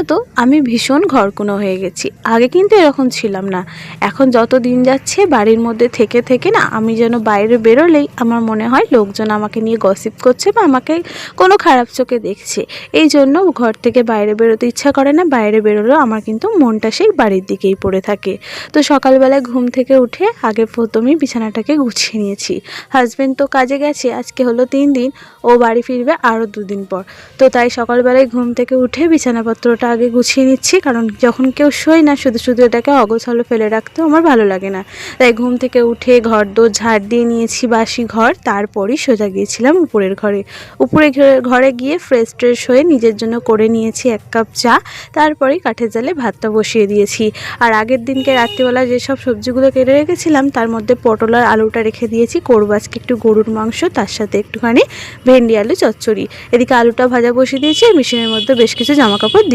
জানো তো আমি ভীষণ ঘরকুনো হয়ে গেছি। আগে কিন্তু এরকম ছিলাম না। এখন যত দিন যাচ্ছে, বাড়ির মধ্যে থেকে থেকে না আমি যেন বাইরে বেরোলেই আমার মনে হয় লোকজন আমাকে নিয়ে গসিপ করছে বা আমাকে কোনো খারাপ চোখে দেখছে। এই জন্য ঘর থেকে বাইরে বেরোতে ইচ্ছা করে না, বাইরে বেরোলেও আমার কিন্তু মনটা সেই বাড়ির দিকেই পড়ে থাকে। তো সকালবেলায় ঘুম থেকে উঠে আগে প্রথমেই বিছানাটাকে গুছিয়ে নিয়েছি। হাজব্যান্ড তো কাজে গেছে, আজকে হলো তিন দিন, ও বাড়ি ফিরবে আরও দুদিন পর। তো তাই সকালবেলায় ঘুম থেকে উঠে বিছানাপত্রটা আগে গুছিয়ে নিচ্ছি, কারণ যখন কেউ শোয় না, শুধু শুধু এটাকে অগোছালো ফেলে রাখতেও আমার ভালো লাগে না। তাই ঘুম থেকে উঠে ঘর দোর ঝাড় দিয়ে নিয়েছি বাসি ঘর, তারপরই সোজা গিয়েছিলাম উপরের ঘরে। উপরে ঘরে- গিয়ে ফ্রেশ ট্রেশ হয়ে নিজের জন্য করে নিয়েছি এক কাপ চা, তারপরেই কাঠের জালে ভাতটা বসিয়ে দিয়েছি। আর আগের দিনকে রাত্রিবেলা যেসব সবজিগুলো কেটে রেখেছিলাম, তার মধ্যে পটল আর আলুটা রেখে দিয়েছি করব আজকে একটু গরুর মাংস, তার সাথে একটুখানি ভেন্ডি, আলু, চচ্চড়ি। এদিকে আলুটা ভাজা বসিয়ে দিয়েছি মেশিনের মধ্যে বেশ কিছু জামা কাপড় দিয়ে